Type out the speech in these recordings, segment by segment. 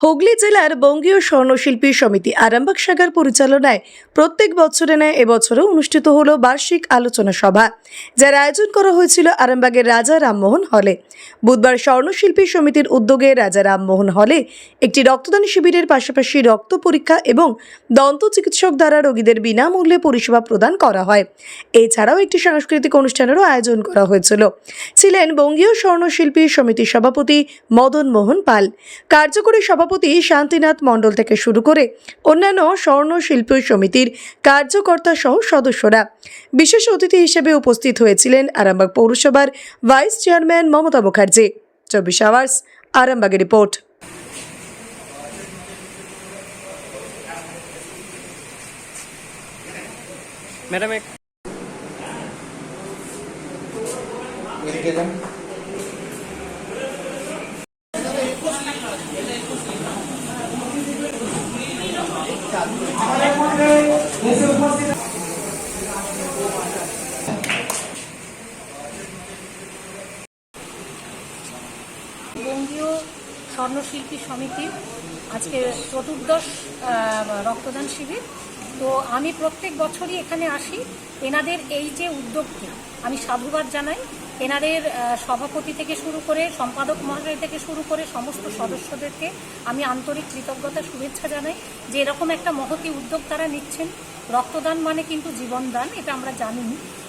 হুগলি জেলার বঙ্গীয় স্বর্ণশিল্পী সমিতি আরামবাগ শাখার পরিচালনায় প্রত্যেক বছরে নেয় এবছরও অনুষ্ঠিত হলো বার্ষিক আলোচনা সভা, যার আয়োজন করা হয়েছিল আরামবাগের রাজা রামমোহন হলে। বুধবার স্বর্ণশিল্পী সমিতির উদ্যোগে রাজা রামমোহন হলে একটি রক্তদান শিবিরের পাশাপাশি রক্ত পরীক্ষা এবং দন্ত চিকিৎসক দ্বারা রোগীদের বিনামূল্যে পরিষেবা প্রদান করা হয়। এছাড়াও একটি সাংস্কৃতিক অনুষ্ঠানেরও আয়োজন করা হয়েছিল। ছিলেন বঙ্গীয় স্বর্ণশিল্পী সমিতির সভাপতি মদন মোহন পাল। কার্যকরী সভাপতি শান্তিনাথ মণ্ডল থেকে শুরু করে অন্যান্য স্বর্ণশিল্পী সমিতির কার্যকর্তা সহ সদস্যরা। বিশেষ অতিথি হিসেবে উপস্থিত হয়েছিলেন আরামবাগ পৌরসভার ভাইস চেয়ারম্যান মমতা মুখার্জি। চব্বিশ আওয়ার্স আরামবাগের রিপোর্ট। ম্যাডাম বঙ্গীয় স্বর্ণশিল্পী সমিতির আজকে চতুর্দশ রক্তদান শিবির। তো আমি প্রত্যেক বছরই এখানে আসি। এনাদের এই যে উদ্যোগটি, আমি সাধুবাদ জানাই। এনাদের সভাপতি থেকে শুরু করে সম্পাদক মহাশয় থেকে শুরু করে সমস্ত সদস্যদেরকে আমি আন্তরিক কৃতজ্ঞতা, শুভেচ্ছা জানাই যে এরকম একটা মহতি উদ্যোগ তারা নিচ্ছেন। রক্তদান মানে কিন্তু জীবনদান, এটা আমরা জানি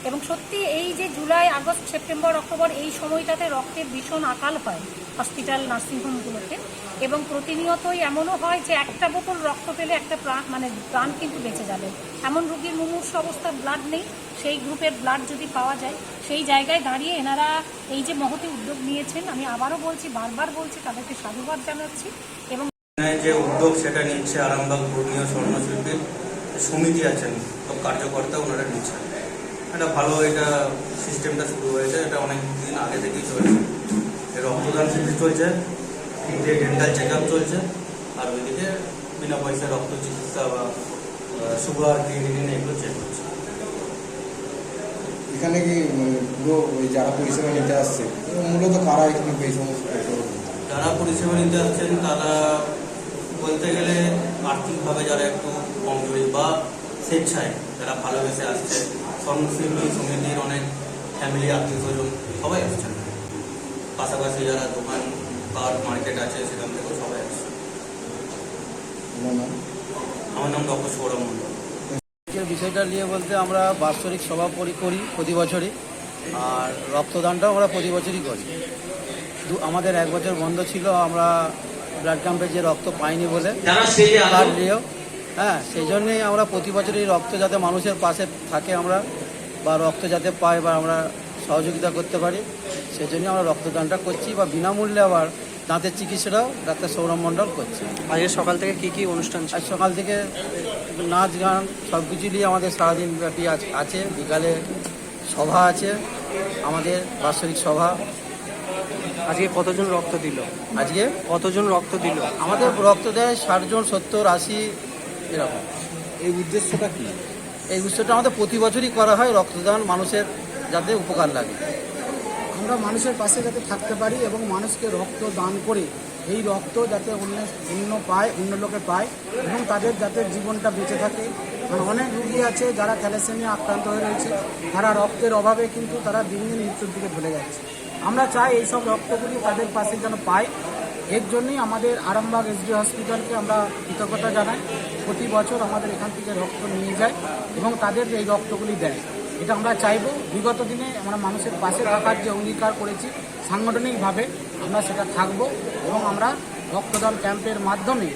এবং সত্যি এই যে জুলাই, আগস্ট, সেপ্টেম্বর, অক্টোবর, এই সময়টাতে রক্তের ভীষণ আকাল হয় হসপিটাল, নার্সিংহোমগুলোতে। এবং প্রতিনিয়তই এমনও হয় যে একটা বোতল রক্ত পেলে একটা প্রাণ মানে প্রাণ কিন্তু বেঁচে যাবে। এমন রোগীর মুমূর্ষ অবস্থা ব্লাড নেই। সেই গ্রুপের ব্লাড যদি পাওয়া যায়, সেই জায়গায় দাঁড়িয়ে এনারা এই যে মহতি উদ্যোগ নিয়েছেন, আমি আবারও বলছি, বারবার বলছি, তাদেরকে সাধুবাদ জানাচ্ছি এবং যে উদ্যোগ সেটা নিচ্ছে আরামবাগ ধর্মীয় স্বর্ণশিল্পীর সমিতি আছেন কার্যকর্তা ওনারা নিচ্ছেন। একটা ভালো এটা সিস্টেমটা শুরু হয়েছে এটা অনেক দিন আগে থেকেই চলছে। এর রক্তদান শিবির চলছে এদিকে ডেন্টাল চেক আপ চলছে আর ওইদিকে বিনা পয়সায় রক্ত চিকিৎসা বা সুগার ক্রিয়েটিনিন এগুলো চেক হচ্ছে। এখানে কি মানে পুরো ওই যারা পরিষেবা নিতে আসছে মূলত কারা এখানে এই সমস্ত যারা পরিষেবা নিতে আসছেন তারা বলতে গেলে আর্থিকভাবে যারা একটু কমজোরি বা স্বেচ্ছায় যারা ভালোবেসে আসছে স্বর্ণশিল্পী সমিতির অনেক ফ্যামিলি আত্মীয় স্বজন সবাই আসছেন। পাশাপাশি যারা দোকান কার মার্কেট আছে সেখান থেকেও সবাই আসছে আমার নাম ডক্টর সৌরভ মন্ডল বিষয়টা নিয়ে বলতে আমরা বাৎসরিক সভা পরি করি প্রতি বছরই। আর রক্তদানটাও আমরা প্রতি বছরই করি। দু আমাদের এক বছর বন্ধ ছিল আমরা ব্লাড ক্যাম্পে যে রক্ত পাইনি বলে ব্লাড নিয়েও হ্যাঁ সেই জন্যেই আমরা প্রতি বছরই রক্ত যাতে মানুষের পাশে থাকে আমরা বা রক্ত যাতে পাই বা আমরা সহযোগিতা করতে পারি সেই জন্যই আমরা রক্তদানটা করছি বা বিনামূল্যে আবার দাঁতের চিকিৎসাটাও ডাক্তার সৌরভ মণ্ডল করছে। আজকে সকাল থেকে কি কি অনুষ্ঠান আজ সকাল থেকে নাচ গান সব কিছু নিয়ে আমাদের সারাদিন ব্যাপী আছ- আছে বিকালে সভা আছে আমাদের বাৎসরিক সভা। আজকে কতজন রক্ত দিল? আজকে? কতজন রক্ত দিল? আমাদের রক্ত দেয় ষাটজন সত্তর আশি এরকম। এই উদ্দেশ্যটা কি? এই উৎসবটা আমাদের প্রতি বছরই করা হয় রক্তদান মানুষের যাতে উপকার লাগে। আমরা মানুষের পাশে যাতে থাকতে পারি এবং মানুষকে রক্ত দান করে এই রক্ত যাতে অন্য অন্য পায় অন্য লোকে পায় এবং তাদের যাতে জীবনটা বেঁচে থাকে। কারণ অনেক রুগী আছে যারা থ্যালাসেমিয়া আক্রান্ত হয়ে রয়েছে। তারা রক্তের অভাবে কিন্তু তারা দিন দিন মৃত্যুর দিকে ভুলে যাচ্ছে। আমরা চাই এইসব রক্তগুলি তাদের পাশে যেন পায় এর জন্যই আমাদের আরামবাগ এসডি হসপিটালকে আমরা কৃতজ্ঞতা জানাই। প্রতি বছর আমাদের এখান থেকে রক্ত নিয়ে যায় এবং তাদের এই রক্তগুলি দেয় এটা আমরা চাইব। বিগত দিনে আমরা মানুষের পাশে থাকার যে অঙ্গীকার করেছি সাংগঠনিকভাবে আমরা সেটা থাকব এবং আমরা রক্তদান ক্যাম্পের মাধ্যমে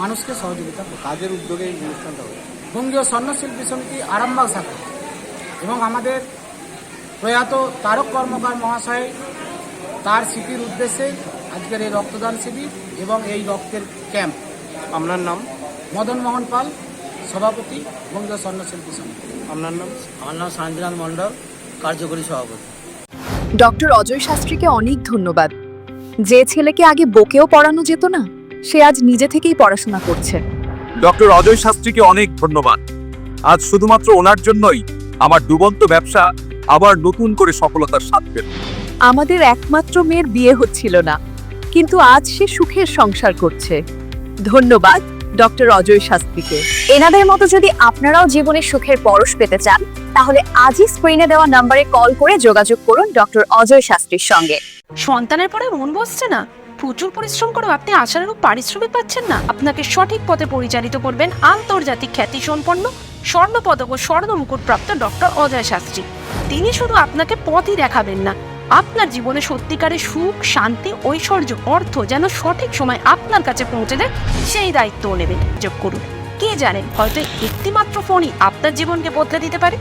মানুষকে সহযোগিতা করব। কাজের উদ্যোগে এই অনুষ্ঠানটা হবে বঙ্গীয় স্বর্ণশিল্পী সমিতি আরামবাগ শাখা এবং আমাদের প্রয়াত তারক কর্মকার মহাশয় তার স্মৃতির উদ্দেশ্যে আজকের এই রক্তদান শিবির এবং এই রক্তের ক্যাম্প। আপনার নাম? মদন মোহন পাল সভাপতি বঙ্গীয় স্বর্ণশিল্পী সমিতি আপনার নাম? আমার নাম শান্তিনাথ মণ্ডল কার্যকরী সভাপতি। ডক্টর অজয় শাস্ত্রীকে অনেক ধন্যবাদ। যে ছেলেকে আগে বকেও পড়ানো যেত না সে আজ নিজে থেকেই পড়াশোনা করছে। ডক্টর অজয় শাস্ত্রীকে অনেক ধন্যবাদ। আজ শুধুমাত্র ওনার জন্যই আমার ডুবন্ত ব্যবসা আবার নতুন করে সফলতার স্বাদ পেল। আমাদের একমাত্র মেয়ের বিয়ে হচ্ছিল না। কিন্তু আজ সে সুখের সংসার করছে। ধন্যবাদ, ডক্টর অজয় শাস্ত্রীকে। এনাদের মতো যদি আপনারাও জীবনে সুখের পরশ পেতে চান, তাহলে আজই স্ক্রিনে দেওয়া নম্বরে কল করে যোগাযোগ করুন ডক্টর অজয় শাস্ত্রীর সঙ্গে। সন্তানের পরে মন বসছে না? প্রচুর পরিশ্রম করেও আপনি আশানুরূপ পারিশ্রমিক পাচ্ছেন না? আপনাকে সঠিক পথে পরিচালিত করবেন আন্তর্জাতিক খ্যাতি সম্পন্ন স্বর্ণ পদক ও স্বর্ণ মুকুট প্রাপ্ত ডক্টর অজয় শাস্ত্রী। তিনি শুধু আপনাকে পথই দেখাবেন না আপনার জীবনে সত্যিকারের সুখ, শান্তি, ঐশ্বর্য, অর্থ যেন সঠিক সময় আপনার কাছে পৌঁছে দেয়, সেই দায়িত্বও নেবেন। যোগ করুন। কে জানেন হয়তো একটিমাত্র ফোনই আপনার জীবনকে বদলে দিতে পারে।